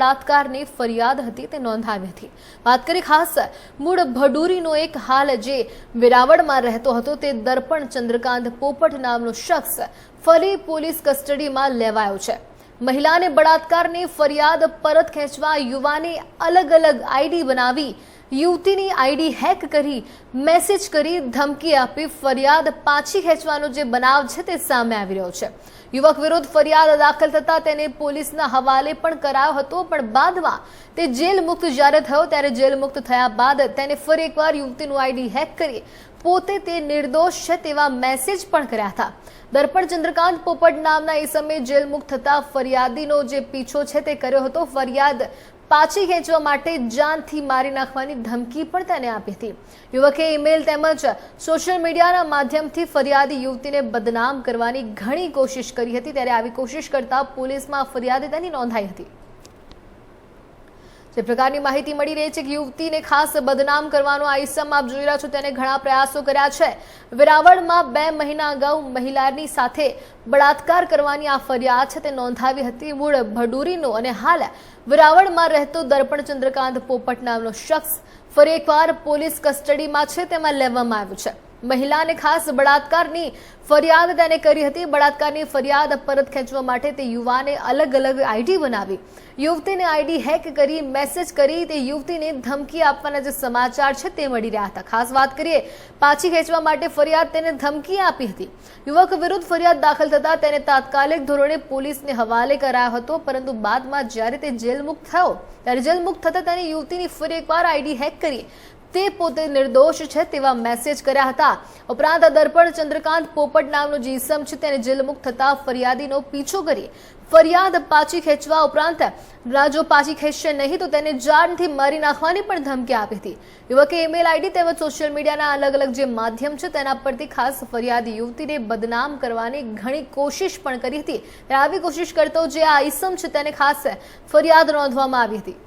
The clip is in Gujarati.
બળાત્કારની ફરિયાદ હતી તે નોંધાવી હતી. વાત કરી ખાસ મૂળ ભડુરીનો એક હાલ જે વેરાવળમાં રહેતો હતો તે દર્પણ ચંદ્રકાંત પોપટ નામનો શખ્સ ફરી પોલીસ કસ્ટડીમાં લેવાયો છે. મહિલાને બળાત્કારની ફરિયાદ પરત ખેંચવા યુવાને અલગ અલગ આઈડી બનાવી યુવતીની આઈડી હેક કરી, મેસેજ કરી ધમકી આપી, ફરિયાદ પાછી ખેંચવાનો જે બનાવ છે તે સામે આવી રહ્યો છે. યુવક વિરુદ્ધ ફરિયાદ દાખલ થતા તેને પોલીસના હવાલે પણ કરાયો હતો, પણ બાદમાં તે જેલ મુક્ત જ્યારે થયો ત્યારે જેલ મુક્ત થયા બાદ તેને ફરી એકવાર યુવતીનું આઈડી હેક કરી પોતે તે નિર્દોષ છે તેવા મેસેજ પણ કર્યા હતા. દર્પણ ચંદ્રકાંત પોપટ નામના એ સમયે જેલ મુક્ત થતા ફરિયાદીનો જે પીછો છે તે કર્યો હતો. ફરિયાદ પાછી ખેંચવા માટે જાનથી મારી નાખવાની ધમકી પણ તેને આપી હતી. યુવકે ઈમેલ તેમજ સોશિયલ મીડિયાના માધ્યમથી ફરિયાદી યુવતીને બદનામ કરવાની ઘણી કોશિશ કરી હતી. ત્યારે આવી કોશિશ કરતા પોલીસમાં ફરિયાદ તેની નોંધાઈ હતી. જે પ્રકારની માહિતી મળી રહી છે કે યુવતીને ખાસ બદનામ કરવાનો આ ઇસમ આપ જોઈ રહ્યા છો, તેને ઘણા પ્રયાસો કર્યા છે. વેરાવળમાં બે મહિના અગાઉ મહિલાની સાથે બળાત્કાર કરવાની આ ફરિયાદ છે, તે નોંધાવી હતી મૂળ ભડુરીનો. અને હાલ વેરાવળમાં રહેતો દર્પણ ચંદ્રકાંત પોપટ નામનો શખ્સ ફરી એકવાર પોલીસ કસ્ટડીમાં છે, તેમાં લેવામાં આવ્યું છે. મહિલાને ખાસ બળાત્કારની ફરિયાદ તેને કરી હતી. બળાત્કારની ફરિયાદ પરત ખેંચવા માટે તે યુવાને અલગ અલગ આઈડી બનાવી. યુવતીને આઈડી હેક કરી, મેસેજ કરી, તે યુવતીને ધમકી આપવાના જે સમાચાર છે તે મળી રહ્યા હતા. ખાસ વાત કરીએ, પાછી ખેંચવા માટે ફરિયાદ તેને ધમકી આપી હતી. યુવક વિરુદ્ધ ફરિયાદ દાખલ થતા તેને તાત્કાલિક ધોરણે પોલીસને હવાલે કરાયો હતો, પરંતુ બાદમાં જ્યારે તે જેલ મુક્ત થયો, ત્યારે જેલ મુક્ત થતા તેને યુવતીની ફરી એકવાર આઈડી હેક કરી. તે પોતે નિર્દોષ છે તેવા મેસેજ કર્યા હતા. ઉપરાંત દર્પણ ચંદ્રકાંત પોપટ નામનો જે ઈસમ છે તેને જેલમુક્ત થતા ફરિયાદીનો પીછો કરી. ફરિયાદ પાછી ખેંચવા ઉપરાંત જો પાછી ખેંચશે નહીં તો તેને જાનથી મારી નાખવાની પણ ધમકી આપી હતી. યુવકે ઈમેલ આઈડી તેમજ સોશિયલ મીડિયાના અલગ અલગ જે માધ્યમ છે તેના પરથી ખાસ ફરિયાદી યુવતીને બદનામ કરવાની ઘણી કોશિશ પણ કરી હતી. આવી કોશિશ કરતો જે આ ઈસમ છે તેને ખાસ ફરિયાદ નોંધવામાં આવી હતી.